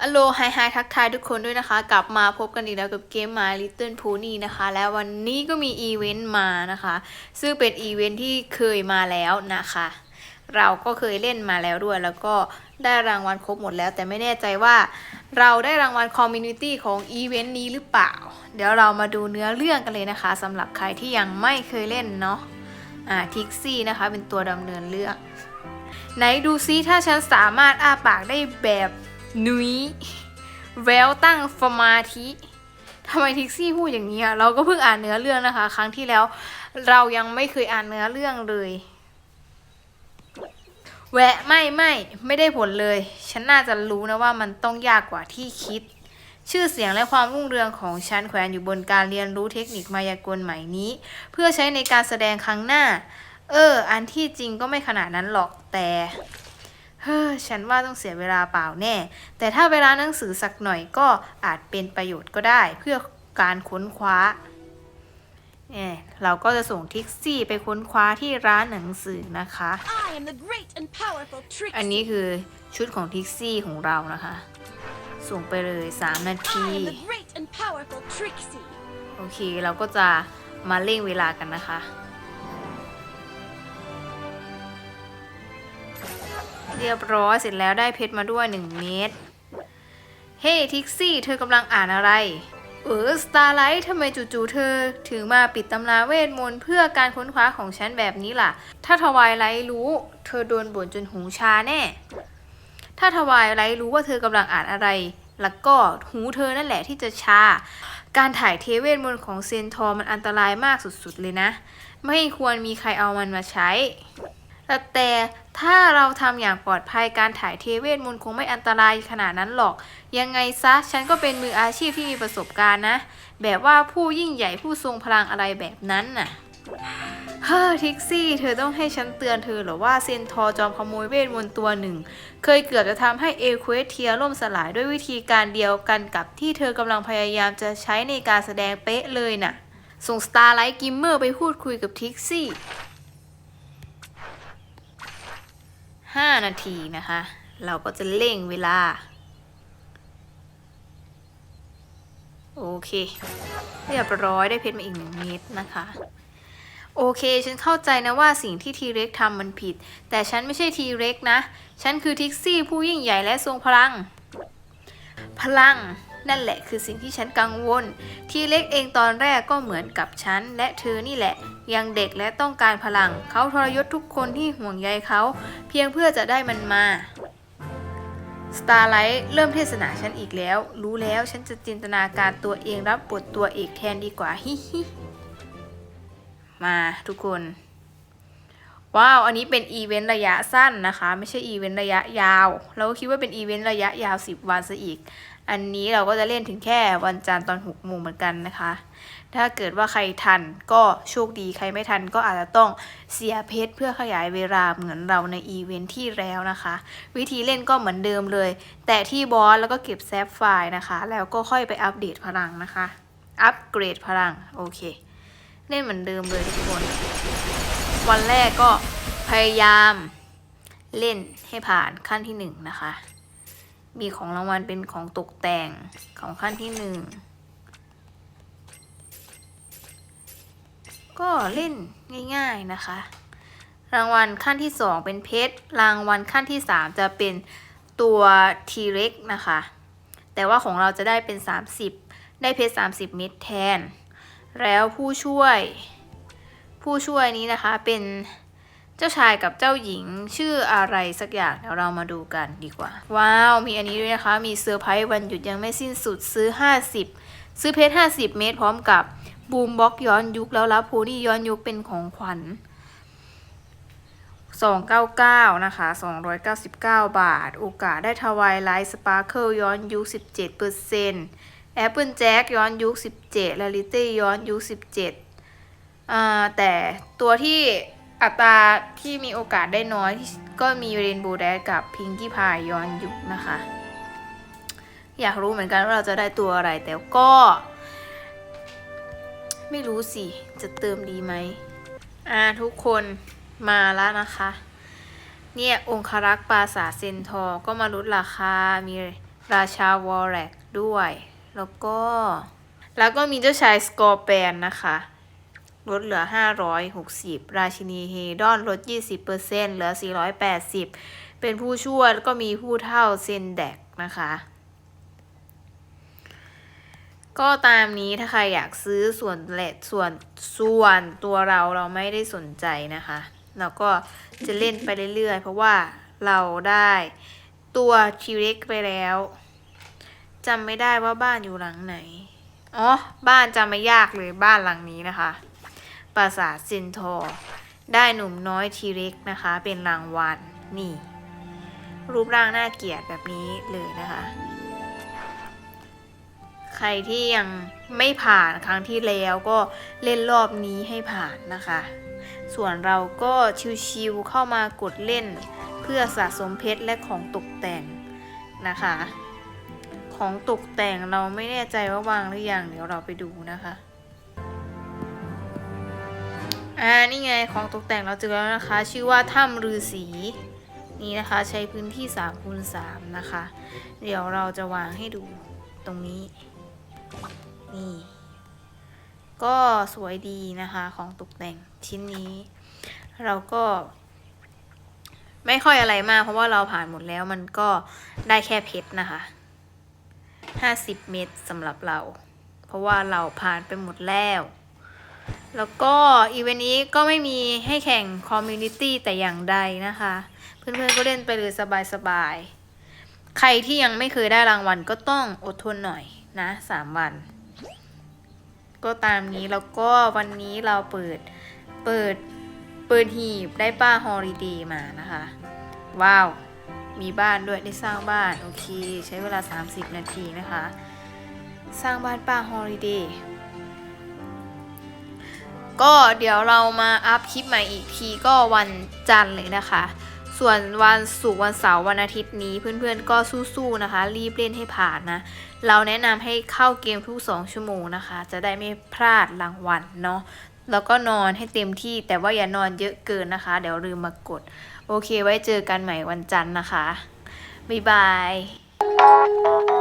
อโลไฮไฮทักทายทุกคนด้วยนะคะ กลับมาพบกันอีกแล้วกับเกม My Little Pony นะคะ แล้ววันนี้ก็มีอีเวนต์มานะคะ ซึ่งเป็นอีเวนต์ที่เคยมาแล้วนะคะ เราก็เคยเล่นมาแล้วด้วย แล้วก็ได้รางวัลครบหมดแล้ว แต่ไม่แน่ใจว่าเราได้รางวัลคอมมูนิตี้ของอีเวนต์นี้หรือเปล่า เดี๋ยวเรามาดูเนื้อเรื่องกันเลยนะคะสำหรับใครที่ยังไม่เคยเล่นเนาะอ่าทิกซี่นะคะเป็นตัวดำเนินเรื่อง ไหนดูซิถ้าฉันสามารถอ้าปากได้แบบ นุ้ยแววตั้งสมาธิทำไมทิกซี่พูดอย่างนี้อะเราก็เพิ่งอ่านเนื้อเรื่องนะคะ ครั้งที่แล้ว เรายังไม่เคยอ่านเนื้อเรื่องเลย แวะไม่ไม่ไม่ได้ผลเลย ฉันน่าจะรู้นะว่ามันต้องยากกว่าที่คิด ชื่อเสียงและความรุ่งเรืองของฉันแขวนอยู่บนการเรียนรู้เทคนิคมายากลใหม่นี้ เพื่อใช้ในการแสดงครั้งหน้า เออ อันที่จริงก็ไม่ขนาดนั้นหรอกแต่ ฮ้อฉันว่าต้องเสียเวลาเปล่าแน่ แต่ถ้าเวลาหนังสือสักหน่อยก็อาจเป็นประโยชน์ก็ได้ เพื่อการค้นคว้าเนี่ยเราก็จะส่งทิกซี่ไปค้นคว้าที่ร้านหนังสือนะคะ I am the great and powerful Trixie. อันนี้คือชุดของทิกซี่ของเรานะคะ ส่งไปเลย 3 นาที I am the great and powerful Trixie. โอเค เราก็จะมาเร่งเวลากันนะคะ เรียบร้อยเสร็จแล้วได้เพชรมาด้วย 1 เม็ดเฮ้ทิกซี่เธอกำลังอ่านอะไร เออสตาร์ไลท์ทำไมจู่ๆเธอ ถึงมาปิดตำราเวทมนต์เพื่อการค้นคว้าของฉันแบบนี้ล่ะ ถ้าทวายไลท์รู้ เธอโดนบ่นจนหูชาแน่ ถ้าทวายไลท์รู้ว่าเธอกำลังอ่านอะไร แล้วก็หูเธอนั่นแหละที่จะชา การถ่ายเทเวทมนต์ของเซนทอร์มันอันตรายมากสุดๆเลยนะ ไม่ควรมีใครเอามันมาใช้แต่แต่ ถ้าเราทำอย่างปลอดภัยการถ่ายเทเวทมนต์คงไม่อันตรายขนาดนั้นหรอก ยังไงซะ ฉันก็เป็นมืออาชีพที่มีประสบการณ์นะ แบบว่าผู้ยิ่งใหญ่ผู้ทรงพลังอะไรแบบนั้นน่ะเฮ้อทิกซี่ เธอต้องให้ฉันเตือนเธอหรอว่าเซนทอจอมขโมยเวทมนต์ตัวหนึ่ง เคยเกือบจะทำให้เอควสเทียล่มสลายด้วยวิธีการเดียวกันกับที่เธอกำลังพยายามจะใช้ในการแสดงเป๊ะเลยน่ะ ส่งสตาร์ไลท์กิมเมอร์ไปพูดคุยกับทิกซี่ 5 นาทีนะคะ เราก็จะเร่งเวลา โอเค เรียบร้อยได้เพชรมาอีกหนึ่งเม็ดนะคะ โอเค ฉันเข้าใจนะว่าสิ่งที่ทีเร็กทำมันผิด แต่ฉันไม่ใช่ทีเร็กนะ ฉันคือทิกซี่ผู้ยิ่งใหญ่และทรงพลัง พลัง นั่นแหละคือสิ่งที่ฉันกังวล ทีเล็กเองตอนแรกก็เหมือนกับฉัน และเธอนี่แหละ ยังเด็กและต้องการพลัง เขาทรยศทุกคนที่ห่วงใยเขา เพียงเพื่อจะได้มันมาสตาร์ไลท์เริ่มเทศนาฉันอีกแล้ว รู้แล้วฉันจะจินตนาการตัวเองรับบทตัวเอกแทนดีกว่าฮิฮิมาทุกคน ว้าว อันนี้เป็นอีเวนต์ระยะสั้นนะคะ ไม่ใช่อีเวนต์ระยะยาว เราก็คิดว่าเป็นอีเวนต์ระยะยาว 10 วันซะอีก อันนี้เราก็จะเล่นถึงแค่วันจันทร์ตอน6โมงเหมือนกันนะคะ ถ้าเกิดว่าใครทันก็โชคดีใครไม่ทันก็อาจจะต้องเสียเพชรเพื่อขยายเวลาเหมือนเราในอีเวนท์ที่แล้วนะคะ วิธีเล่นก็เหมือนเดิมเลย แต่ที่บอสแล้วก็เก็บแซฟไฟล์นะคะ แล้วก็ค่อยไปอัปเดตพลังนะคะ อัปเกรดพลังโอเค เล่นเหมือนเดิมเลยทุกคน วันแรกก็พยายามเล่นให้ผ่านขั้นที่หนึ่งนะคะ มีของรางวัลเป็นของตกแต่งของขั้นที่หนึ่งก็เล่นง่ายๆนะคะ รางวัลขั้นที่2เป็นเพชรรางวัลขั้นที่3จะเป็นตัวทีเร็กนะคะ แต่ว่าของเราจะได้เป็น 30 ได้เพชร 30 เม็ดแทน แล้วผู้ช่วย ผู้ช่วยนี้นะคะเป็น เจ้าชายกับเจ้าหญิงชื่ออะไรสักอย่างเดี๋ยวเรามาดูกันดีกว่า ว้าว มีอันนี้ด้วยนะคะ มีเซอร์ไพรส์วันหยุดยังไม่สิ้นสุดซื้อ 50 ซื้อเพชร50 เม็ดพร้อมกับบูมบ็อกย้อนยุคแล้วรับโพนี่ย้อนยุคเป็นของขวัญ299 นะคะ 299 บาท โอกาสได้ทวายไลท์สปาร์เคิลย้อนยุค 17%แอปเปิลแจ็คย้อนยุค 17 l a ลิตี้ย้อนยุค 17 อ่า แต่ตัวที่ อัตราที่มีโอกาสได้น้อยก็มีเรนโบว์แดกับพิงกี้พายย้อนยุคนะคะ อยากรู้เหมือนกันว่าเราจะได้ตัวอะไรแต่ก็ ไม่รู้สิ จะเติมดีไหมอ่าทุกคนมาแล้วนะคะ เนี่ย องครักษ์ปราสาเซนทอก็มาลดราคา มีราชาวอลแรกด้วย แล้วก็ แล้วก็มีเจ้าชายสกอร์แปนนะคะ ลดเหลือ 560 ราชินีเฮดอนลด 20%เหลือ 480 เป็นผู้ช่วยแล้วก็มีผู้เท่าเซนแดกนะคะ ก็ตามนี้ถ้าใครอยากซื้อส่วนแหละส่วนส่วนตัวเราเราไม่ได้สนใจนะคะ เราก็จะเล่นไปเรื่อยๆ เพราะว่าเราได้ตัวทีเร็กไปแล้วจำไม่ได้ว่าบ้านอยู่หลังไหน อ๋อ บ้านจำไม่ยากเลยบ้านหลังนี้นะคะ ปราสาทซินทอร์ได้หนุ่มน้อยทีเร็กนะคะ เป็นรางวัลนี่ รูปร่างน่าเกลียดแบบนี้เลยนะคะ ใครที่ยังไม่ผ่านครั้งที่แล้วก็เล่นรอบนี้ให้ผ่านนะคะ ส่วนเราก็ชิวๆเข้ามากดเล่น เพื่อสะสมเพชรและของตกแต่งนะคะ ของตกแต่งเราไม่แน่ใจว่าวางหรือยังเดี๋ยวเราไปดูนะคะ อ่านี่ไงของตกแต่งเราเจอแล้วนะคะ ชื่อว่าถ้ำฤาษีนี่นะคะใช้พื้นที่3คูณ3นะคะ เดี๋ยวเราจะวางให้ดูตรงนี้ นี่ ก็สวยดีนะคะของตกแต่งชิ้นนี้ เราก็ไม่ค่อยอะไรมาก เพราะว่าเราผ่านหมดแล้วมันก็ได้แค่เพชรนะคะ 50 เม็ดสำหรับเรา เพราะว่าเราผ่านไปหมดแล้ว แล้วก็อีเวนต์นี้ก็ไม่มีให้แข่งคอมมูนิตี้แต่อย่างใดนะคะ เพื่อนๆก็เล่นไปเลยสบายๆ ใครที่ยังไม่เคยได้รางวัลก็ต้องอดทนหน่อยนะสามวัน ก็ตามนี้แล้วก็วันนี้เราเปิดเปิดเปิดหีบได้ป้าฮอลิเดย์มานะคะ ว้าว มีบ้านด้วยได้สร้างบ้าน โอเค ใช้เวลา 30 นาทีนะคะ สร้างบ้านป้าฮอลิเดย์ ก็เดี๋ยวเรามาอัพคลิปใหม่อีกทีก็วันจันทร์เลยนะคะ ส่วนวันศุกร์วันเสาร์วันอาทิตย์นี้เพื่อนๆก็สู้ๆนะคะ รีบเล่นให้ผ่านนะ เราแนะนำให้เข้าเกมทุก 2 ชั่วโมงนะคะ จะได้ไม่พลาดรางวัลเนาะแล้วก็นอนให้เต็มที่แต่ว่าอย่านอนเยอะเกินนะคะ เดี๋ยวลืมมากด โอเคไว้เจอกันใหม่วันจันทร์นะคะ บ๊ายบาย